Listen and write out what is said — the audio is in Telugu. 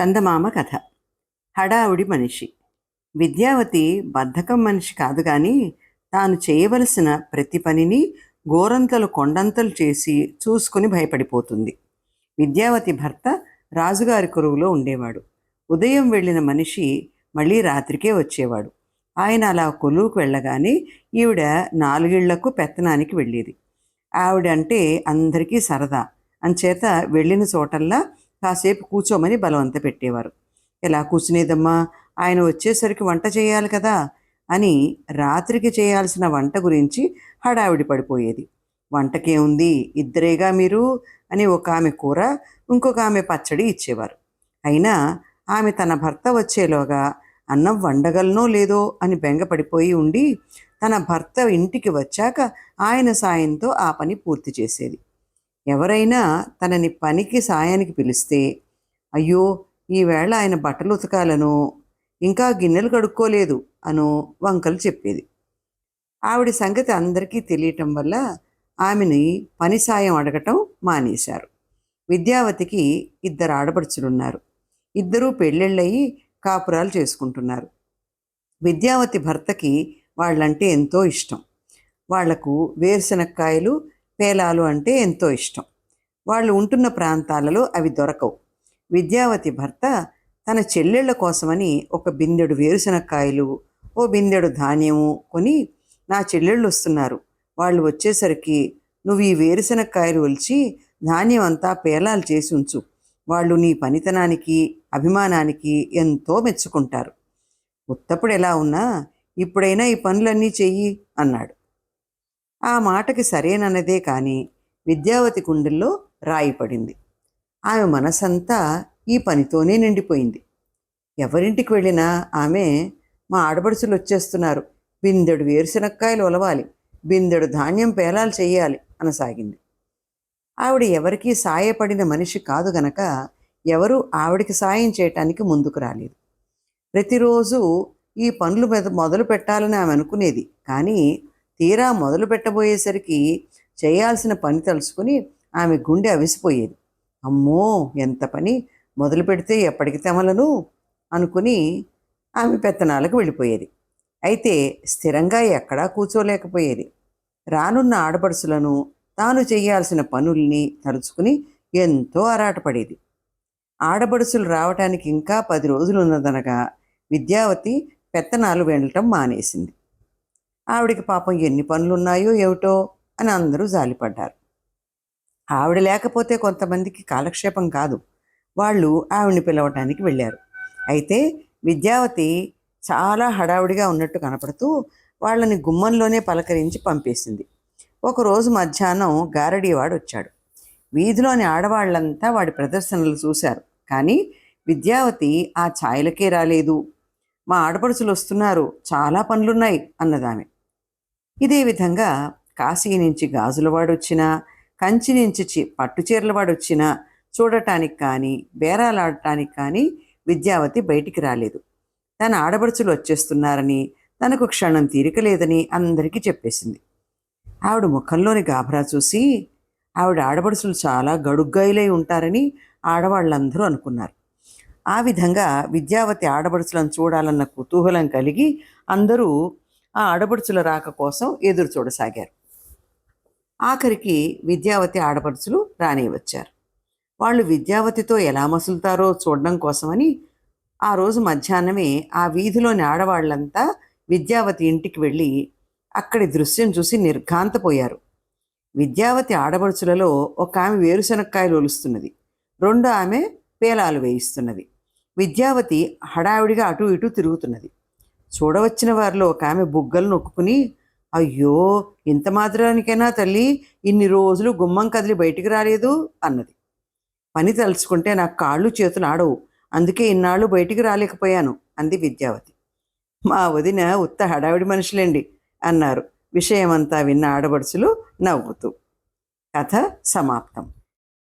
చందమామ కథ. హడావుడి మనిషి. విద్యావతి బద్ధకం మనిషి కాదు కానీ తాను చేయవలసిన ప్రతి పనిని గోరంతలు కొండంతలు చేసి చూసుకుని భయపడిపోతుంది. విద్యావతి భర్త రాజుగారి కొరువులో ఉండేవాడు. ఉదయం వెళ్ళిన మనిషి మళ్ళీ రాత్రికే వచ్చేవాడు. ఆయన అలా కొలువుకు వెళ్ళగానే ఈవిడ నాలుగేళ్ళకు పెత్తనానికి వెళ్ళేది. ఆవిడ అంటే అందరికీ సరదా. అంచేత వెళ్ళిన చోటల్లా కాసేపు కూర్చోమని బలవంత పెట్టేవారు. ఎలా కూర్చునేదమ్మా? ఆయన వచ్చేసరికి వంట చేయాలి కదా అని రాత్రికి చేయాల్సిన వంట గురించి హడావిడి పడిపోయేది. వంటకేముంది? ఇద్దరేగా మీరు? అని ఒక ఆమె కూర ఇంకొక ఆమె పచ్చడి ఇచ్చేవారు. అయినా ఆమె తన భర్త వచ్చేలోగా అన్నం వండగలనో లేదో అని బెంగపడిపోయి ఉండి తన భర్త ఇంటికి వచ్చాక ఆయన సాయంతో ఆ పని పూర్తి చేసేది. ఎవరైనా తనని పనికి సాయానికి పిలిస్తే అయ్యో ఈవేళ ఆయన బట్టలు ఉతకాలను ఇంకా గిన్నెలు కడుక్కోలేదు అను వంకలు చెప్పేది. ఆవిడ సంగతి అందరికీ తెలియటం వల్ల ఆమెని పని సాయం అడగటం మానేశారు. విద్యావతికి ఇద్దరు ఆడపడుచులున్నారు. ఇద్దరూ పెళ్ళిళ్ళయి కాపురాలు చేసుకుంటున్నారు. విద్యావతి భర్తకి వాళ్ళంటే ఎంతో ఇష్టం. వాళ్ళకు వేరుశనక్కాయలు పేలాలు అంటే ఎంతో ఇష్టం. వాళ్ళు ఉంటున్న ప్రాంతాలలో అవి దొరకవు. విద్యావతి భర్త తన చెల్లెళ్ళ కోసమని ఒక బిందెడు వేరుశనక్కాయలు ఓ బిందెడు ధాన్యము కొని నా చెల్లెళ్ళు వస్తున్నారు. వాళ్ళు వచ్చేసరికి నువ్వు ఈ వేరుశనక్కాయలు ఒలిచి ధాన్యం అంతా పేలాలు చేసి ఉంచు. వాళ్ళు నీ పనితనానికి అభిమానానికి ఎంతో మెచ్చుకుంటారు. ఉత్తప్పుడు ఎలా ఉన్నా ఇప్పుడైనా ఈ పనులన్నీ చెయ్యి అన్నాడు. ఆ మాటకి సరేనన్నదే కానీ విద్యావతి గుండెల్లో రాయి పడింది. ఆమె మనసంతా ఈ పనితోనే నిండిపోయింది. ఎవరింటికి వెళ్ళినా ఆమె మా ఆడపడుచులు వచ్చేస్తున్నారు. బిందెడు వేరుశనక్కాయలు ఒలవాలి. బిందెడు ధాన్యం పేలాలు చేయాలి అనసాగింది. ఆవిడ ఎవరికీ సాయపడిన మనిషి కాదు గనక ఎవరు ఆవిడికి సాయం చేయటానికి ముందుకు రాలేదు. ప్రతిరోజు ఈ పనులు మీద మొదలు పెట్టాలని ఆమె అనుకునేది. కానీ తీరా మొదలు పెట్టబోయేసరికి చేయాల్సిన పని తలుసుకుని ఆమె గుండె అవిసిపోయేది. అమ్మో ఎంత పని? మొదలు పెడితే ఎప్పటికి తెమలను? అనుకుని ఆమె పెత్తనాలకు వెళ్ళిపోయేది. అయితే స్థిరంగా ఎక్కడా కూర్చోలేకపోయేది. రానున్న ఆడపడుచులను తాను చేయాల్సిన పనుల్ని తలుచుకుని ఎంతో ఆరాటపడేది ఆడబడుసులు రావటానికి ఇంకా పది రోజులు ఉన్నదనగా విద్యావతి పెత్తనాలు వెళ్ళటం మానేసింది. ఆవిడికి పాపం ఎన్ని పనులున్నాయో ఏమిటో అని అందరూ జాలిపడ్డారు. ఆవిడ లేకపోతే కొంతమందికి కాలక్షేపం కాదు. వాళ్ళు ఆవిడని పిలవటానికి వెళ్ళారు. అయితే విద్యావతి చాలా హడావుడిగా ఉన్నట్టు కనపడుతూ వాళ్ళని గుమ్మంలోనే పలకరించి పంపేసింది. ఒకరోజు మధ్యాహ్నం గారడీవాడు వచ్చాడు. వీధిలోని ఆడవాళ్ళంతా వాడి ప్రదర్శనలు చూశారు. కానీ విద్యావతి ఆ ఛాయలకే రాలేదు. మా ఆడపడుచులు వస్తున్నారు. చాలా పనులున్నాయి అన్నదామె. ఇదే విధంగా కాశీ నుంచి గాజులవాడొచ్చినా కంచి నుంచి పట్టుచీరలవాడొచ్చినా పట్టు చీరలవాడు వచ్చినా చూడటానికి కానీ బేరాలాడటానికి కానీ విద్యావతి బయటికి రాలేదు. తన ఆడబడుచులు వచ్చేస్తున్నారని తనకు క్షణం తీరిక లేదని అందరికీ చెప్పేసింది. ఆవిడ ముఖంలోని గాభరా చూసి ఆవిడ ఆడబడుచులు చాలా గడుగ్గాయిలై ఉంటారని ఆడవాళ్ళందరూ అనుకున్నారు. ఆ విధంగా విద్యావతి ఆడబడుచులను చూడాలన్న కుతూహలం కలిగి అందరూ ఆ ఆడపడుచుల రాక కోసం ఎదురు చూడసాగారు. ఆఖరికి విద్యావతి ఆడపడుచులు రానే వచ్చారు. వాళ్ళు విద్యావతితో ఎలా మసులుతారో చూడడం కోసమని ఆ రోజు మధ్యాహ్నమే ఆ వీధిలోని ఆడవాళ్ళంతా విద్యావతి ఇంటికి వెళ్ళి అక్కడి దృశ్యం చూసి నిర్ఘాంతపోయారు. విద్యావతి ఆడపడుచులలో ఒక ఆమె వేరుశనక్కాయలు ఒలుస్తున్నది. రెండో ఆమె పేలాలు వేయిస్తున్నది. విద్యావతి హడావిడిగా అటు ఇటు తిరుగుతున్నది. చూడవచ్చిన వారిలో ఒక ఆమె బుగ్గలు నొక్కుని అయ్యో ఇంత మాత్రానికైనా తల్లి ఇన్ని రోజులు గుమ్మం కదిలి బయటికి రాలేదు అన్నది. పని తలుచుకుంటే నాకు కాళ్ళు చేతులు ఆడవు అందుకే ఇన్నాళ్ళు బయటికి రాలేకపోయాను అంది విద్యావతి. మా వదిన ఉత్త హడావిడి మనుషులండి అన్నారు. విషయమంతా విన్న ఆడబడుచులు నవ్వుతూ. కథ సమాప్తం.